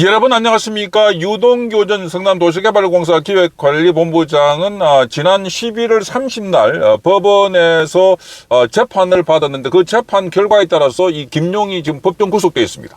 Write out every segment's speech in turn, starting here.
여러분 안녕하십니까 유동교 전 성남도시개발공사 기획관리본부장은 아, 지난 11월 30날 어, 법원에서 어, 재판을 받았는데 그 재판 결과에 따라서 이 김용이 지금 법정 구속되어 있습니다.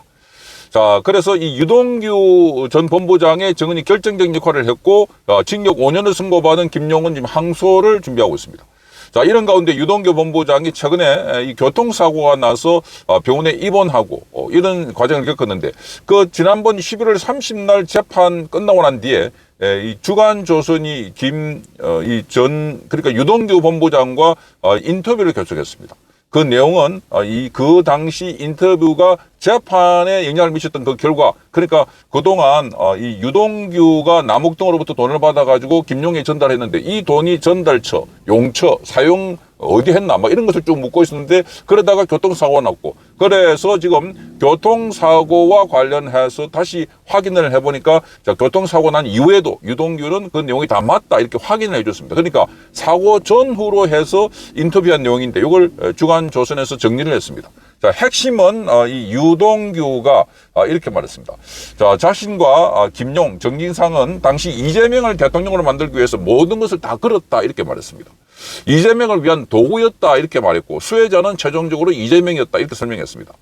자, 그래서 이 유동규 전 본부장의 증언이 결정적인 역할을 했고 어, 징역 5년을 선고받은 김용은 지금 항소를 준비하고 있습니다. 자, 이런 가운데 유동규 본부장이 최근에 이 교통사고가 나서 어, 병원에 입원하고 어, 이런 과정을 겪었는데 그 지난번 11월 30날 재판 끝나고 난 뒤에 에, 이 주간 조선이 김 이 전 그러니까 유동규 본부장과 어, 인터뷰를 개최했습니다. 그 내용은 어, 이그 당시 인터뷰가 재판에 영향을 미쳤던 그 결과 그러니까 그동안 어, 이 유동규가 남욱동으로부터 돈을 받아가지고 김용에 전달했는데 이 돈이 전달처, 용처, 사용 어디 했나 뭐 이런 것을 쭉 묻고 있었는데 그러다가 교통사고가 났고 그래서 지금 교통사고와 관련해서 다시 확인을 해보니까 자, 교통사고 난 이후에도 유동규는 그 내용이 다 맞다 이렇게 확인을 해줬습니다. 그러니까 사고 전후로 해서 인터뷰한 내용인데 이걸 주간 조선에서 정리를 했습니다. 자, 핵심은 어, 이 유 동규가 아, 이렇게 말했습니다. 자, 자신과 아, 김용, 정진상은 당시 이재명을 대통령으로 만들기 위해서 모든 것을 다 걸었다 이렇게 말했습니다. 이재명을 위한 도구였다 이렇게 말했고 수혜자는 최종적으로 이재명이었다 이렇게 설명했습니다.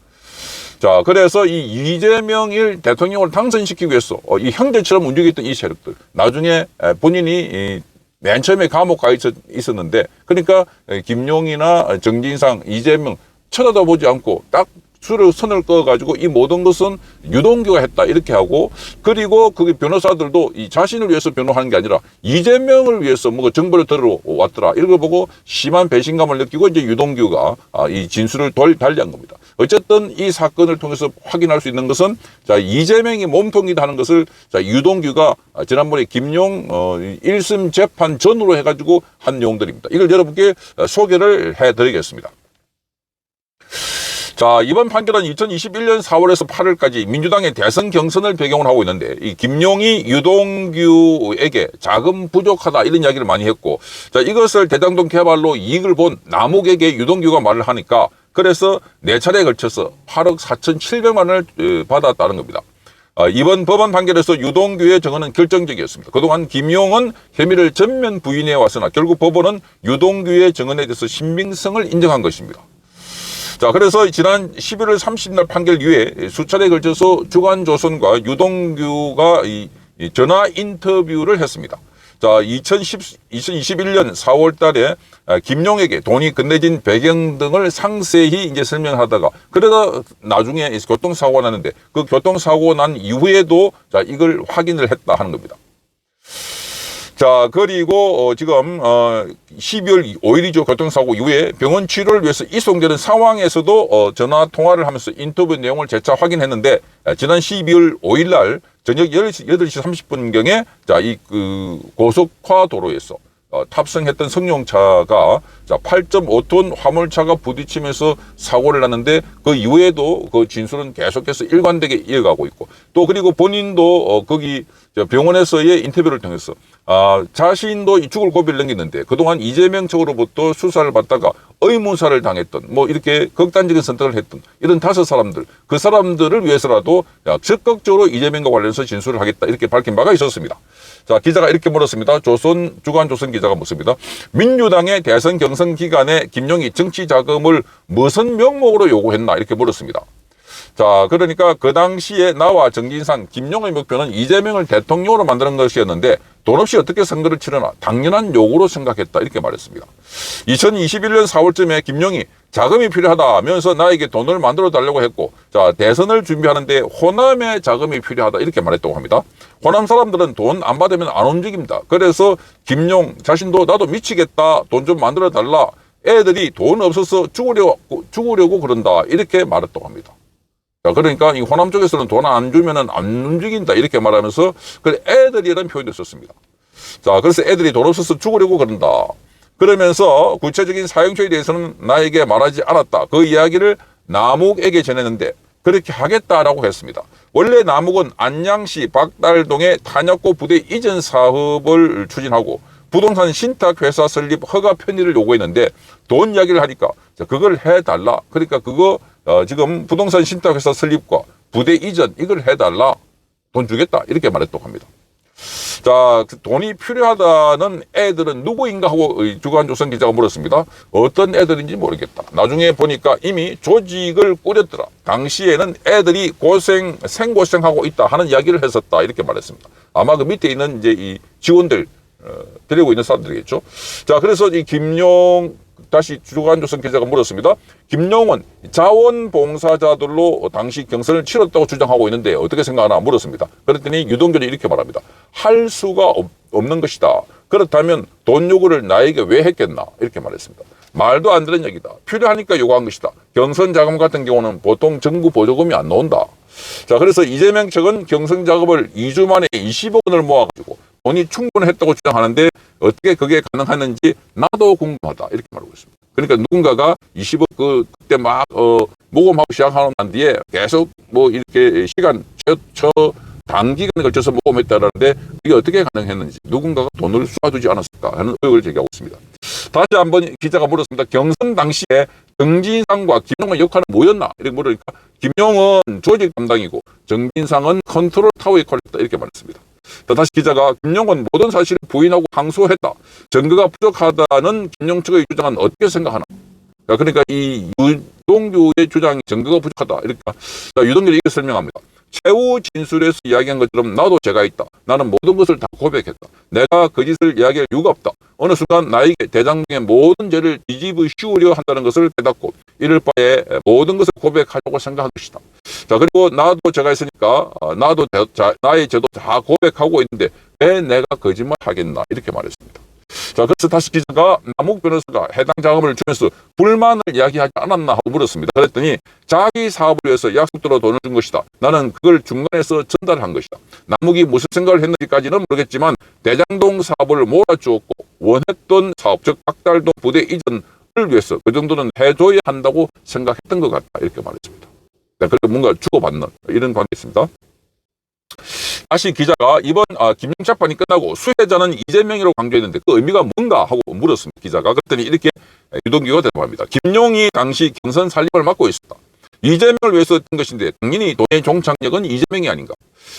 자, 그래서 이 이재명을 대통령을 당선시키기 위해서 어, 이 형제처럼 움직였던 이 세력들 나중에 에, 본인이 이, 맨 처음에 감옥 가 있었, 있었는데 그러니까 에, 김용이나 정진상, 이재명 쳐다도 보지 않고 딱 수를 선을 그어가지고 이 모든 것은 유동규가 했다 이렇게 하고 그리고 그 변호사들도 이 자신을 위해서 변호하는 게 아니라 이재명을 위해서 뭐 정보를 들어왔더라 거 보고 심한 배신감을 느끼고 이제 유동규가 아, 이 진술을 돌 달리한 겁니다. 어쨌든 이 사건을 통해서 확인할 수 있는 것은 자 이재명이 몸통이다 하는 것을 자 유동규가 지난번에 김용 어, 1심 재판 전으로 해가지고 한 내용들입니다. 이걸 여러분께 소개를 해드리겠습니다. 자, 이번 판결은 2021년 4월에서 8월까지 민주당의 대선 경선을 배경으로 하고 있는데, 이 김용이 유동규에게 자금 부족하다 이런 이야기를 많이 했고, 자, 이것을 대장동 개발로 이익을 본 남욱에게 유동규가 말을 하니까, 그래서 네 차례에 걸쳐서 8억 4,700만 원을 어, 받았다는 겁니다. 어, 이번 법원 판결에서 유동규의 증언은 결정적이었습니다. 그동안 김용은 혐의를 전면 부인해 왔으나 결국 법원은 유동규의 증언에 대해서 신빙성을 인정한 것입니다. 자, 그래서 지난 11월 30일 판결 이후에 수차례에 걸쳐서 주간조선과 유동규가 이, 이 전화 인터뷰를 했습니다. 자, 2010, 2021년 4월 달에 아, 김용에게 돈이 건네진 배경 등을 상세히 이제 설명하다가 그러다 나중에 교통사고가 났는데 그 교통사고 난 이후에도 자, 이걸 확인을 했다 하는 겁니다. 자, 그리고 어, 지금 어, 12월 5일이죠. 교통사고 이후에 병원 치료를 위해서 이송되는 상황에서도 어, 전화 통화를 하면서 인터뷰 내용을 재차 확인했는데 아, 지난 12월 5일 날 저녁 8시, 8시 30분경에 자, 이 그 고속화 도로에서 어, 탑승했던 승용차가 자 8.5톤 화물차가 부딪히면서 사고를 났는데 그 이후에도 그 진술은 계속해서 일관되게 이어가고 있고 또 그리고 본인도 어, 거기 병원에서의 인터뷰를 통해서 아, 자신도 죽을 고비를 넘겼는데 그동안 이재명 측으로부터 수사를 받다가 의문사를 당했던 뭐 이렇게 극단적인 선택을 했던 이런 다섯 사람들 그 사람들을 위해서라도 야, 적극적으로 이재명과 관련해서 진술을 하겠다 이렇게 밝힌 바가 있었습니다. 자 기자가 이렇게 물었습니다. 조선 주간 조선 기자가 묻습니다. 민주당의 대선 경선 기간에 김용이 정치 자금을 무슨 명목으로 요구했나 이렇게 물었습니다. 자, 그러니까 그 당시에 나와 정진상, 김용의 목표는 이재명을 대통령으로 만드는 것이었는데 돈 없이 어떻게 선거를 치르나 당연한 요구로 생각했다 이렇게 말했습니다. 2021년 4월쯤에 김용이 자금이 필요하다면서 나에게 돈을 만들어 달라고 했고 자 대선을 준비하는데 호남의 자금이 필요하다 이렇게 말했다고 합니다. 호남 사람들은 돈 안 받으면 안 움직입니다. 그래서 김용 자신도 나도 미치겠다 돈 좀 만들어 달라 애들이 돈 없어서 죽으려고 죽으려고 그런다 이렇게 말했다고 합니다. 자, 그러니까 이 호남 쪽에서는 돈 안 주면은 안 움직인다 이렇게 말하면서 그 애들이라는 표현도 썼습니다. 자, 그래서 애들이 돈 없어서 죽으려고 그런다. 그러면서 구체적인 사용처에 대해서는 나에게 말하지 않았다. 그 이야기를 남욱에게 전했는데 그렇게 하겠다라고 했습니다. 원래 남욱은 안양시 박달동의 탄약고 부대 이전 사업을 추진하고 부동산 신탁 회사 설립 허가 편의를 요구했는데 돈 이야기를 하니까 그걸 해달라. 그러니까 그거 어, 지금 부동산 신탁 회사 설립과 부대 이전 이걸 해달라. 돈 주겠다 이렇게 말했다고 합니다. 자, 그 돈이 필요하다는 애들은 누구인가 하고 이 주간조선 기자가 물었습니다. 어떤 애들인지 모르겠다. 나중에 보니까 이미 조직을 꾸렸더라. 당시에는 애들이 고생, 생고생하고 있다 하는 이야기를 했었다. 이렇게 말했습니다. 아마 그 밑에 있는 이제 이 지원들, 어, 데리고 있는 사람들이겠죠. 자, 그래서 이 김용, 다시 주간조선 기자가 물었습니다. 김용은 자원봉사자들로 당시 경선을 치렀다고 주장하고 있는데 어떻게 생각하나 물었습니다. 그랬더니 유동규는 이렇게 말합니다. 할 수가 없, 없는 것이다. 그렇다면 돈 요구를 나에게 왜 했겠나 이렇게 말했습니다. 말도 안 되는 얘기다. 필요하니까 요구한 것이다. 경선 자금 같은 경우는 보통 정부 보조금이 안 나온다. 자, 그래서 이재명 측은 경선 작업을 2주 만에 20억 원을 모아가지고 돈이 충분했다고 주장하는데 어떻게 그게 가능하는지 나도 궁금하다. 이렇게 말하고 있습니다. 그러니까 누군가가 20억 그, 그때 막, 어, 모금하고 시작하고 난 뒤에 계속 뭐 이렇게 시간, 저, 저 단기간에 걸쳐서 모금했다라는데 이게 어떻게 가능했는지 누군가가 돈을 쏴주지 않았을까 하는 의혹을 제기하고 있습니다. 다시 한번 기자가 물었습니다. 경선 당시에 정진상과 김용의 역할은 뭐였나? 이렇게 물으니까 김용은 조직 담당이고 정진상은 컨트롤 타워에 걸렸다 이렇게 말했습니다. 또 다시 기자가 김용은 모든 사실을 부인하고 항소했다. 증거가 부족하다는 김용 측의 주장은 어떻게 생각하나? 자, 그러니까 이 유동규의 주장이 증거가 부족하다. 자, 유동규는 이렇게 설명합니다. 최후 진술에서 이야기한 것처럼 나도 죄가 있다. 나는 모든 것을 다 고백했다. 내가 그 짓을 이야기할 이유가 없다. 어느 순간 나에게 대장동의 모든 죄를 뒤집어 씌우려 한다는 것을 깨닫고 이럴 바에 모든 것을 고백하려고 생각한 것이다. 자 그리고 나도 죄가 있으니까 어, 나도 대- 자, 나의 죄도 다 고백하고 있는데 왜 내가 거짓말 하겠나 이렇게 말했습니다. 자 그래서 다시 기자가 남욱 변호사가 해당 작업을 주면서 불만을 이야기하지 않았나 하고 물었습니다. 그랬더니 자기 사업을 위해서 약속대로 돈을 준 것이다. 나는 그걸 중간에서 전달한 것이다. 남욱이 무슨 생각을 했는지까지는 모르겠지만 대장동 사업을 몰아주었고 원했던 사업 즉 박달동 부대 이전을 위해서 그 정도는 해줘야 한다고 생각했던 것 같다 이렇게 말했습니다. 네, 그렇게 뭔가 주고받는 이런 관계 있습니다. 다시 기자가 이번 아, 김영 재판이 끝나고 수혜자는 이재명이라고 강조했는데 그 의미가 뭔가 하고 물었습니다. 기자가 그랬더니 이렇게 유동규가 대답합니다. 김용이 당시 경선 살림을 맡고 있었다. 이재명을 위해서 했던 것인데 당연히 돈의 종착역은 이재명이 아닌가.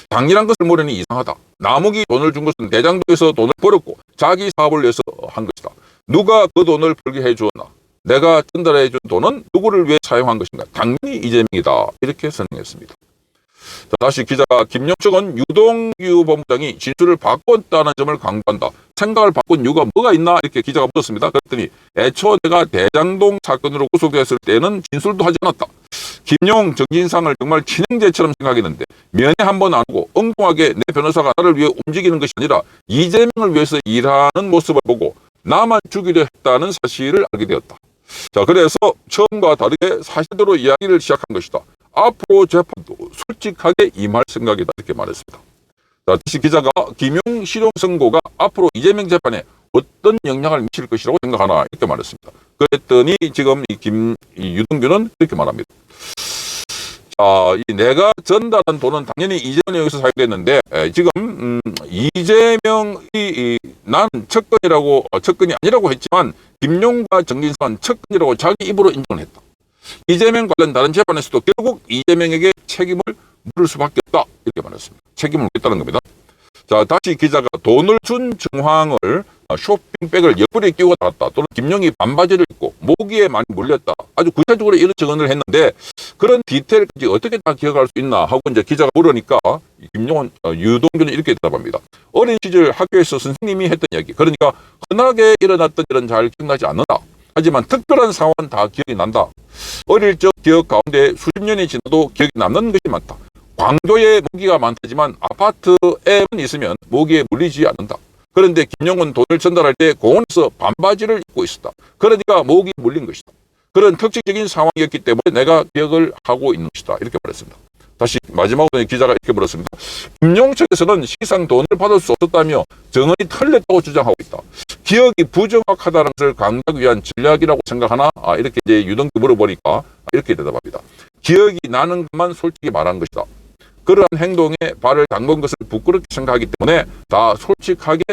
당연한 것을 모르니 이상하다. 남욱이 돈을 준 것은 대장동에서 돈을 벌었고 자기 사업을 위해서 한 것이다. 누가 그 돈을 벌게 해주었나? 내가 전달해 준 돈은 누구를 위해 사용한 것인가? 당연히 이재명이다. 이렇게 설명했습니다. 자, 다시 기자가 김영 측은 유동규 본부장이 진술을 바꿨다는 점을 강조한다. 생각을 바꾼 이유가 뭐가 있나 이렇게 기자가 물었습니다. 그랬더니 애초 내가 대장동 사건으로 구속됐을 때는 진술도 하지 않았다. 김용 정진상을 정말 친형제처럼 생각했는데 면회 한 번안 하고 엉뚱하게 내 변호사가 나를 위해 움직이는 것이 아니라 이재명을 위해서 일하는 모습을 보고 나만 죽이려 했다는 사실을 알게 되었다. 자, 그래서 처음과 다르게 사실대로 이야기를 시작한 것이다. 앞으로 재판도 솔직하게 임할 생각이다. 이렇게 말했습니다. 자, 다시 기자가 김용 실형 선고가 앞으로 이재명 재판에 어떤 영향을 미칠 것이라고 생각하나 이렇게 말했습니다. 그랬더니 지금 이 김, 이 유동규는 이렇게 말합니다. 자, 이 내가 전달한 돈은 당연히 이재명에서 사용됐는데 에, 지금 음, 이재명이 이, 난 측근이라고 어, 측근이 아니라고 했지만 김용과 정진상은 측근이라고 자기 입으로 인정을 했다. 이재명 관련 다른 재판에서도 결국 이재명에게 책임을 물을 수밖에 없다 이렇게 말했습니다. 책임을 묻겠다는 겁니다. 자 다시 기자가 돈을 준 정황을 어, 쇼핑백을 옆구리에 끼고 나갔다 또는 김용이 반바지를 입고 모기에 많이 물렸다 아주 구체적으로 이런 증언을 했는데 그런 디테일까지 어떻게 다 기억할 수 있나 하고 이제 기자가 물으니까 이 김용은 어, 유동규는 이렇게 대답합니다. 어린 시절 학교에서 선생님이 했던 이야기 그러니까 흔하게 일어났던 일은 잘 기억나지 않는다. 하지만 특별한 상황은 다 기억이 난다. 어릴 적 기억 가운데 수십 년이 지나도 기억이 남는 것이 많다. 광교에 모기가 많다지만 아파트에만 있으면 모기에 물리지 않는다. 그런데 김용은 돈을 전달할 때 공원에서 반바지를 입고 있었다. 그러니까 모기에 물린 것이다. 그런 특징적인 상황이었기 때문에 내가 기억을 하고 있는 것이다. 이렇게 말했습니다. 다시 마지막으로 기자가 이렇게 물었습니다. 김용 측에서는 시상 돈을 받을 수 없었다며 정언이 틀렸다고 주장하고 있다. 기억이 부정확하다는 것을 강조하기 위한 전략이라고 생각하나? 아, 이렇게 이제 유동규 물어보니까 이렇게 대답합니다. 기억이 나는 것만 솔직히 말한 것이다. 그러한 행동에 발을 담근 것을 부끄럽게 생각하기 때문에 다 솔직하게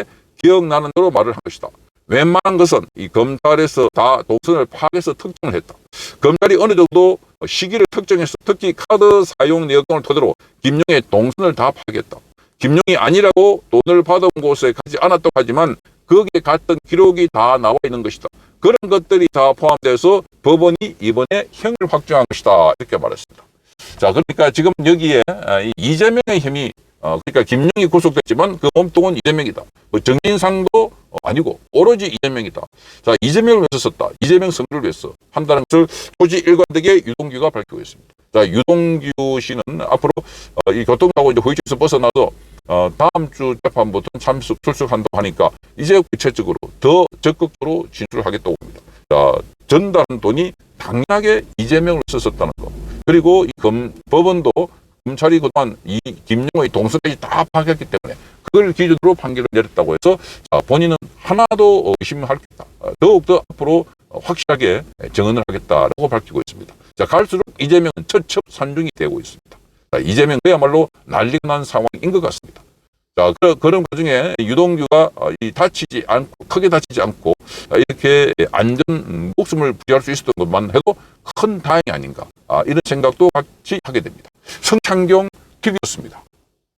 기억나는 대로 말을 한 것이다. 웬만한 것은 이 검찰에서 다 동선을 파악해서 특정을 했다. 검찰이 어느 정도 시기를 특정해서 특히 카드 사용 내역등을 토대로 김용의 동선을 다 파악했다. 김용이 아니라고 돈을 받은 곳에 가지 않았다고 하지만 거기에 갔던 기록이 다 나와 있는 것이다. 그런 것들이 다 포함돼서 법원이 이번에 형을 확정한 것이다. 이렇게 말했습니다. 자, 그러니까 지금 여기에 아, 이 이재명의 힘이 어, 그러니까 김용이 구속됐지만 그 몸통은 이재명이다. 뭐 정진상도 어, 아니고 오로지 이재명이다. 자, 이재명을 위해서 썼다. 이재명 선거를 위해서 한다는 것을 토지 일관되게 유동규가 밝히고 있습니다. 자, 유동규 씨는 앞으로 어, 이 교통사고 이제 후유증에서 벗어나서 어, 다음 주 재판부터 참석 출석한다고 하니까 이제 구체적으로 더 적극적으로 진술하겠다고 합니다. 자, 전달한 돈이 당연하게 이재명을 썼었다는 거. 그리고 이 검, 법원도 검찰이 그동안 이 김용의 동선까지 다 파악했기 때문에 그걸 기준으로 판결을 내렸다고 해서 자, 본인은 하나도 의심할 게 없다. 어, 더욱더 앞으로 확실하게 정언을 하겠다라고 밝히고 있습니다. 자, 갈수록 이재명은 처첩 산중이 되고 있습니다. 자, 이재명 그야말로 난리가 난 상황인 것 같습니다. 자, 그, 그런 와중에 유동규가 어, 이 다치지 않고, 크게 다치지 않고, 어, 이렇게 안전, 음, 목숨을 부여할 수 있었던 것만 해도 큰 다행이 아닌가. 아, 이런 생각도 같이 하게 됩니다. 성창경 TV였습니다.